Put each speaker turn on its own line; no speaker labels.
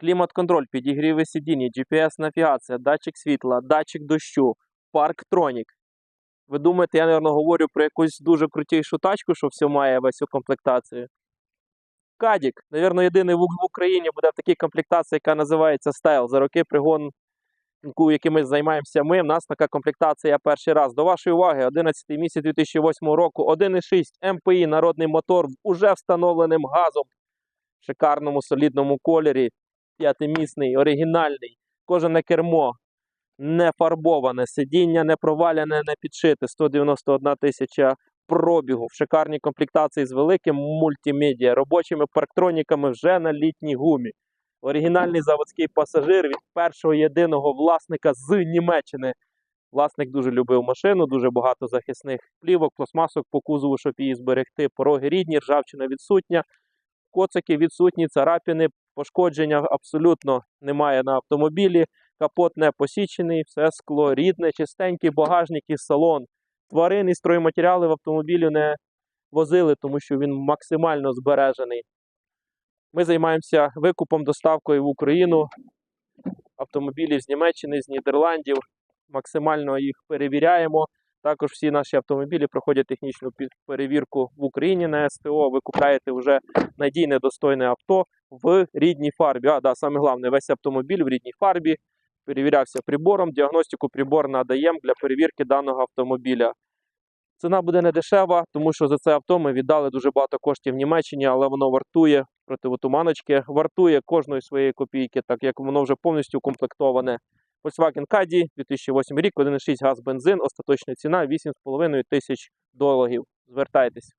клімат-контроль, підігріви сидіння, GPS-навігація, датчик світла, датчик дощу, парктронік. Ви думаєте, я, мабуть, говорю про якусь дуже крутішу тачку, що все має весь у комплектацію? Кадік, мабуть, єдиний в Україні буде в такій комплектації, яка називається Style. За роки пригон, яку- якими займаємося ми, в нас така комплектація перший раз. До вашої уваги, 11 місяць 2008 року, 1,6 МПІ, народний мотор, уже встановленим газом в шикарному солідному кольорі, п'ятимісний, оригінальний, кожане кермо. Не фарбоване, сидіння не проваляне, не підшите, 191 тисяча пробігу. В шикарній комплектації з великим мультимедіа, робочими парктроніками вже на літній гумі. Оригінальний заводський пасажир від першого єдиного власника з Німеччини. Власник дуже любив машину, дуже багато захисних плівок, пластмасок по кузову, щоб її зберегти. Пороги рідні, ржавчина відсутня, коцики відсутні, царапини, пошкодження абсолютно немає на автомобілі. Капот не посічений, все скло рідне, чистенький багажник і салон. Тварин і стройматеріали в автомобілі не возили, тому що він максимально збережений. Ми займаємося викупом, доставкою в Україну автомобілів з Німеччини, з Нідерландів. Максимально їх перевіряємо. Також всі наші автомобілі проходять технічну перевірку в Україні на СТО. Ви купляєте вже надійне достойне авто в рідній фарбі. А, да, саме головне, весь автомобіль в рідній фарбі. Перевірявся прибором. Діагностику прибор надаємо для перевірки даного автомобіля. Ціна буде не дешева, тому що за це авто ми віддали дуже багато коштів в Німеччині, але воно вартує противотуманочки, вартує кожної своєї копійки, так як воно вже повністю укомплектоване. Volkswagen Caddy, 2008 рік, 1,6 газ бензин, остаточна ціна 8,5 тисяч доларів. Звертайтесь.